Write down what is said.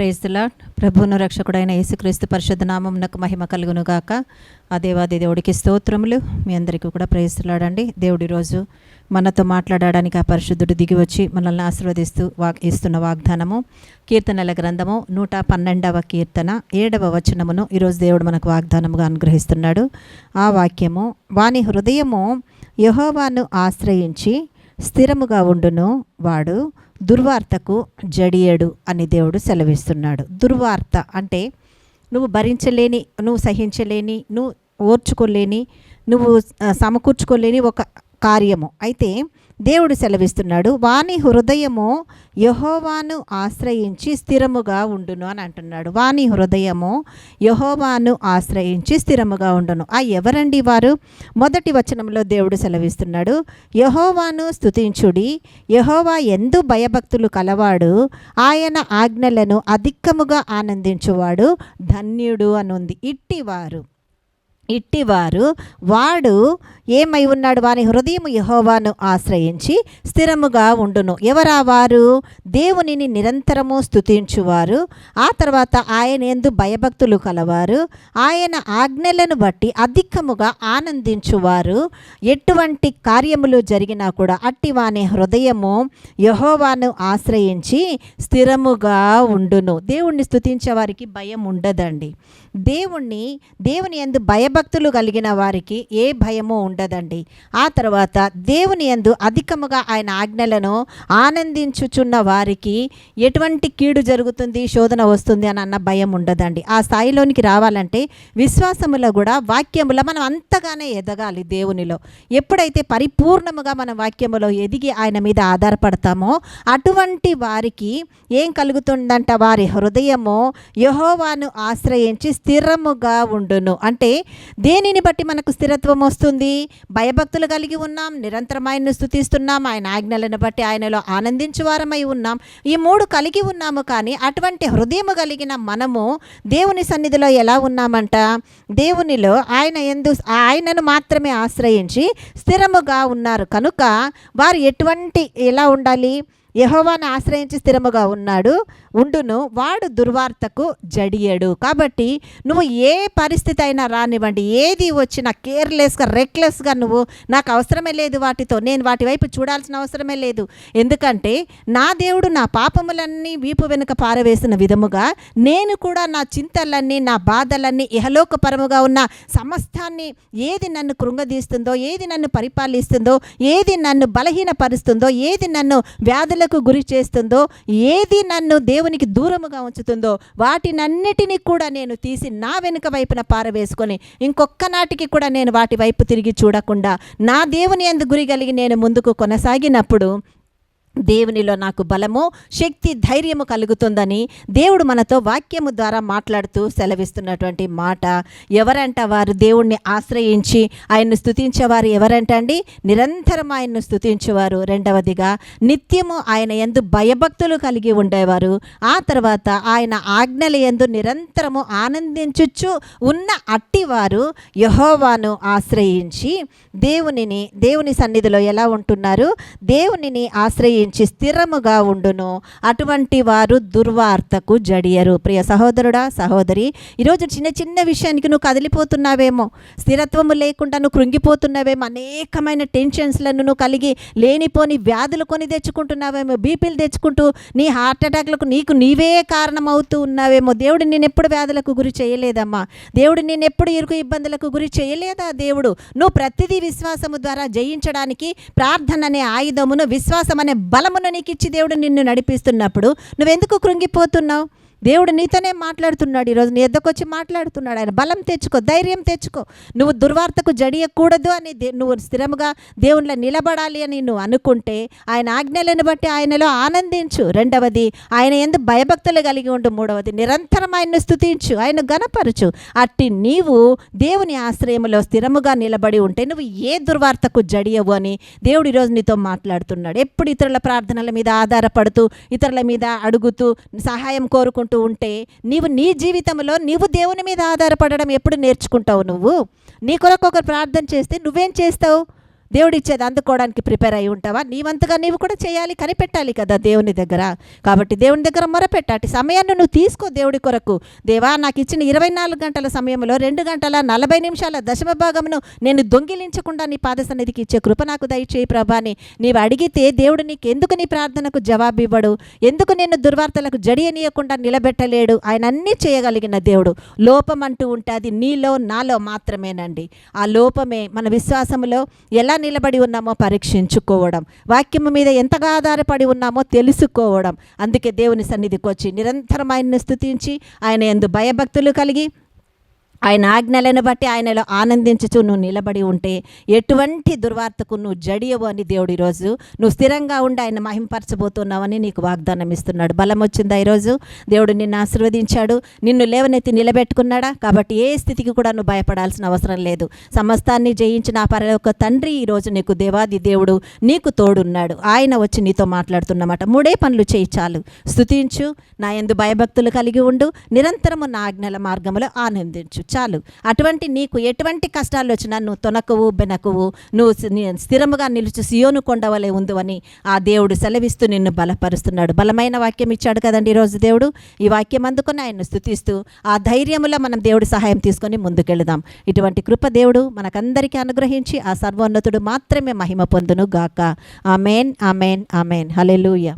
ప్రేస్తులా ప్రభువును రక్షకుడైన యేసుక్రీస్తు పరిశుద్ధ నామంనకు మహిమ కలుగునుగాక. ఆ దేవాది దేవుడికి స్తోత్రములు. మీ అందరికీ కూడా ప్రేస్తులాడండి దేవుడి రోజు మనతో మాట్లాడడానికి ఆ పరిశుద్ధుడు దిగి వచ్చి మనల్ని ఆశీర్వదిస్తూ వాక్ ఇస్తున్న వాగ్దానము కీర్తనల గ్రంథము నూట పన్నెండవ కీర్తన ఏడవ వచనమును ఈరోజు దేవుడు మనకు వాగ్దానముగా అనుగ్రహిస్తున్నాడు. ఆ వాక్యము వాని హృదయము యహోవాను ఆశ్రయించి స్థిరముగా ఉండును వాడు దుర్వార్తకు జడియడు అని దేవుడు సెలవిస్తున్నాడు. దుర్వార్త అంటే నువ్వు భరించలేని నువ్వు సహించలేని నువ్వు ఓర్చుకోలేని నువ్వు సమకూర్చుకోలేని ఒక కార్యము. అయితే దేవుడు సెలవిస్తున్నాడు వాని హృదయము యహోవాను ఆశ్రయించి స్థిరముగా ఉండును అని అంటున్నాడు. వాని హృదయము యహోవాను ఆశ్రయించి స్థిరముగా ఉండును. ఆ ఎవరండి వారు? మొదటి వచనంలో దేవుడు సెలవిస్తున్నాడు యహోవాను స్తుతించుడి యహోవా ఎందు భయభక్తులు కలవాడు ఆయన ఆజ్ఞలను అధికముగా ఆనందించువాడు ధన్యుడు అనుంది. ఇట్టివారు ఇట్టివారు వాడు ఏమై ఉన్నాడు? వాని హృదయం యహోవాను ఆశ్రయించి స్థిరముగా ఉండును. ఎవరా వారు? దేవునిని నిరంతరము స్తుతించువారు. ఆ తర్వాత ఆయన ఎందు భయభక్తులు కలవారు. ఆయన ఆజ్ఞలను బట్టి అధికముగా ఆనందించువారు. ఎటువంటి కార్యములు జరిగినా కూడా అట్టి వాని హృదయము యహోవాను ఆశ్రయించి స్థిరముగా ఉండును. దేవుణ్ణి స్థుతించే వారికి భయం ఉండదండి. దేవుణ్ణి దేవుని ఎందు భయభక్తులు కలిగిన వారికి ఏ భయము ఉండదండి. ఆ తర్వాత దేవుని ఎందు అధికముగా ఆయన ఆజ్ఞలను ఆనందించుచున్న వారికి ఎటువంటి కీడు జరుగుతుంది శోధన వస్తుంది అని అన్న భయం ఉండదండి. ఆ స్థాయిలోనికి రావాలంటే విశ్వాసములో కూడా వాక్యములో మనం అంతగానే ఎదగాలి దేవునిలో. ఎప్పుడైతే పరిపూర్ణముగా మన వాక్యములో ఎదిగి ఆయన మీద ఆధారపడతామో అటువంటి వారికి ఏం కలుగుతుందంట? వారి హృదయము యహోవాను ఆశ్రయించి స్థిరముగా ఉండును. అంటే దేనిని బట్టి మనకు స్థిరత్వం వస్తుంది? భయభక్తులు కలిగి ఉన్నాం నిరంతరం ఆయన్ను స్థుతిస్తున్నాం ఆయన ఆజ్ఞలను బట్టి ఆయనలో ఆనందించువారమై ఉన్నాం. ఈ మూడు కలిగి ఉన్నాము కానీ అటువంటి హృదయము కలిగిన మనము దేవుని సన్నిధిలో ఎలా ఉన్నామంట? దేవునిలో ఆయన ఎందు ఆయనను మాత్రమే ఆశ్రయించి స్థిరముగా ఉన్నారు. కనుక వారు ఎటువంటి ఎలా ఉండాలి? యహోవాను ఆశ్రయించి స్థిరముగా ఉన్నాడు ఉండును వాడు దుర్వార్తకు జడియడు. కాబట్టి నువ్వు ఏ పరిస్థితి అయినా రానివ్వండి. ఏది వచ్చినా కేర్లెస్గా రెక్లెస్గా నువ్వు నాకు అవసరమే లేదు వాటితో నేను వాటి వైపు చూడాల్సిన అవసరమే లేదు. ఎందుకంటే నా దేవుడు నా పాపములన్నీ వీపు వెనుక పారవేసిన విధముగా నేను కూడా నా చింతలన్నీ నా బాధలన్నీ ఇహలోకపరముగా ఉన్న సమస్తాన్ని ఏది నన్ను కృంగదీస్తుందో ఏది నన్ను పరిపాలిస్తుందో ఏది నన్ను బలహీనపరుస్తుందో ఏది నన్ను వ్యాధులకు గురి చేస్తుందో ఏది నన్ను దేవునికి దూరముగా ఉంచుతుందో వాటినన్నిటినీ కూడా నేను తీసి నా వెనుక వైపున పారవేసుకొని ఇంకొక్క నాటికి కూడా నేను వాటి వైపు తిరిగి చూడకుండా నా దేవుని ఎందు గురి కలిగి నేను ముందుకు కొనసాగినప్పుడు దేవునిలో నాకు బలము శక్తి ధైర్యము కలుగుతుందని దేవుడు మనతో వాక్యము ద్వారా మాట్లాడుతూ సెలవిస్తున్నటువంటి మాట. ఎవరంట వారు దేవుణ్ణి ఆశ్రయించి ఆయన్ను స్థుతించేవారు ఎవరంట అండి? నిరంతరం ఆయన్ను స్థుతించేవారు రెండవదిగా నిత్యము ఆయన ఎందు భయభక్తులు కలిగి ఉండేవారు. ఆ తర్వాత ఆయన ఆజ్ఞల ఎందు నిరంతరము ఆనందించుచు ఉన్న అట్టివారు యహోవాను ఆశ్రయించి దేవునిని దేవుని సన్నిధిలో ఎలా ఉంటున్నారు? దేవునిని ఆశ్రయించి స్థిరముగా ఉండును. అటువంటి వారు దుర్వార్తకు జడియరు. ప్రియ సహోదరుడా సహోదరి ఈరోజు చిన్న చిన్న విషయానికి నువ్వు కదిలిపోతున్నావేమో. స్థిరత్వము లేకుండా నువ్వు కృంగిపోతున్నావేమో. అనేకమైన టెన్షన్స్లను నువ్వు కలిగి లేనిపోని వ్యాధులు కొని తెచ్చుకుంటున్నావేమో. బీపీలు తెచ్చుకుంటూ నీ హార్ట్ అటాక్లకు నీకు నీవే కారణమవుతూ ఉన్నావేమో. దేవుడు నేను ఎప్పుడు వ్యాధులకు గురి చేయలేదమ్మా. దేవుడు నేను ఎప్పుడు ఇరుకు ఇబ్బందులకు గురి చేయలేదా దేవుడు? నువ్వు ప్రతిదీ విశ్వాసము ద్వారా జయించడానికి ప్రార్థన అనే ఆయుధమును విశ్వాసం అనే బలమును నీకు ఇచ్చి దేవుడు నిన్ను నడిపిస్తున్నప్పుడు నువ్వెందుకు కృంగిపోతున్నావు? దేవుడు నీతోనే మాట్లాడుతున్నాడు ఈరోజు. నీ ఎద్దకు వచ్చి మాట్లాడుతున్నాడు ఆయన. బలం తెచ్చుకో ధైర్యం తెచ్చుకో. నువ్వు దుర్వార్తకు జడియకూడదు అని నువ్వు స్థిరముగా దేవునిలో నిలబడాలి అని నువ్వు అనుకుంటే ఆయన ఆజ్ఞలను బట్టి ఆయనలో ఆనందించు. రెండవది ఆయన ఎందు భయభక్తులు కలిగి ఉండు. మూడవది నిరంతరం ఆయన్ను స్థుతించు ఆయన గనపరచు అట్టి నీవు దేవుని ఆశ్రయంలో స్థిరముగా నిలబడి ఉంటే నువ్వు ఏ దుర్వార్తకు జడియవు అని దేవుడు ఈరోజు నీతో మాట్లాడుతున్నాడు. ఎప్పుడు ఇతరుల ప్రార్థనల మీద ఆధారపడుతూ ఇతరుల మీద అడుగుతూ సహాయం కోరుకుంటూ ఉంటే నీవు నీ జీవితంలో నీవు దేవుని మీద ఆధారపడడం ఎప్పుడు నేర్చుకుంటావు నువ్వు? నీ కొరకు ఒకరు ప్రార్థన చేస్తే నువ్వేం చేస్తావు? దేవుడు ఇచ్చేది అందుకోవడానికి ప్రిపేర్ అయి ఉంటావా? నీవంతగా నీవు కూడా చేయాలి కనిపెట్టాలి కదా దేవుని దగ్గర. కాబట్టి దేవుని దగ్గర మొరపెట్టాటి సమయాన్ని నువ్వు తీసుకో దేవుడి కొరకు. దేవా నాకు ఇచ్చిన ఇరవై నాలుగు గంటల సమయంలో రెండు గంటల నలభై నిమిషాల దశమ భాగమును నేను దొంగిలించకుండా నీ పాద సన్నిధికి ఇచ్చే కృప నాకు దయచేయి ప్రభాని. నీవు అడిగితే దేవుడు నీకు ఎందుకు నీ ప్రార్థనకు జవాబు ఇవ్వడు ఎందుకు నేను దుర్వార్తలకు జడియనీయకుండా నిలబెట్టలేడు? ఆయన అన్నీ చేయగలిగిన దేవుడు. లోపం అంటూ ఉంటే అది నీలో నాలో మాత్రమేనండి. ఆ లోపమే మన విశ్వాసంలో ఎలా నిలబడి ఉన్నామో పరీక్షించుకోవడం వాక్యము మీద ఎంతగా ఆధారపడి ఉన్నామో తెలుసుకోవడం. అందుకే దేవుని సన్నిధికి వచ్చి నిరంతరం ఆయన్ని స్థుతించి ఆయన ఎందు భయభక్తులు కలిగి ఆయన ఆజ్ఞలను బట్టి ఆయనలో ఆనందించుచు నువ్వు నిలబడి ఉంటే ఎటువంటి దుర్వార్తకు నువ్వు జడియవు అని దేవుడు ఈరోజు నువ్వు స్థిరంగా ఉండి ఆయన మహింపరచబోతున్నావని నీకు వాగ్దానం ఇస్తున్నాడు. బలం వచ్చిందా ఈరోజు? దేవుడు నిన్ను ఆశీర్వదించాడు. నిన్ను లేవనెత్తి నిలబెట్టుకున్నాడా? కాబట్టి ఏ స్థితికి కూడా నువ్వు భయపడాల్సిన అవసరం లేదు. సమస్తాన్ని జయించిన ఆ పరలోక తండ్రి ఈరోజు నీకు దేవాది దేవుడు నీకు తోడున్నాడు. ఆయన వచ్చి నీతో మాట్లాడుతున్నమాట. మూడే పనులు చేయి చాలు. స్తుతించు. నా ఎందు భయభక్తులు కలిగి ఉండు. నిరంతరము నా ఆజ్ఞల మార్గంలో ఆనందించు. చాలు. అటువంటి నీకు ఎటువంటి కష్టాలు వచ్చినా నువ్వు తొనకవు బెనకవు నువ్వు స్థిరముగా నిలుచు సియోను కొండవలే ఉందని ఆ దేవుడు సెలవిస్తూ నిన్ను బలపరుస్తున్నాడు. బలమైన వాక్యం ఇచ్చాడు కదండి ఈరోజు దేవుడు. ఈ వాక్యం అందుకొని ఆయన్ను స్థుతిస్తూ ఆ ధైర్యంలో మనం దేవుడి సహాయం తీసుకొని ముందుకెళదాం. ఇటువంటి కృప దేవుడు మనకందరికీ అనుగ్రహించి ఆ సర్వోన్నతుడు మాత్రమే మహిమ పొందును గాక ఆమెన్ ఆమెన్ ఆమెన్. హల్లెలూయా.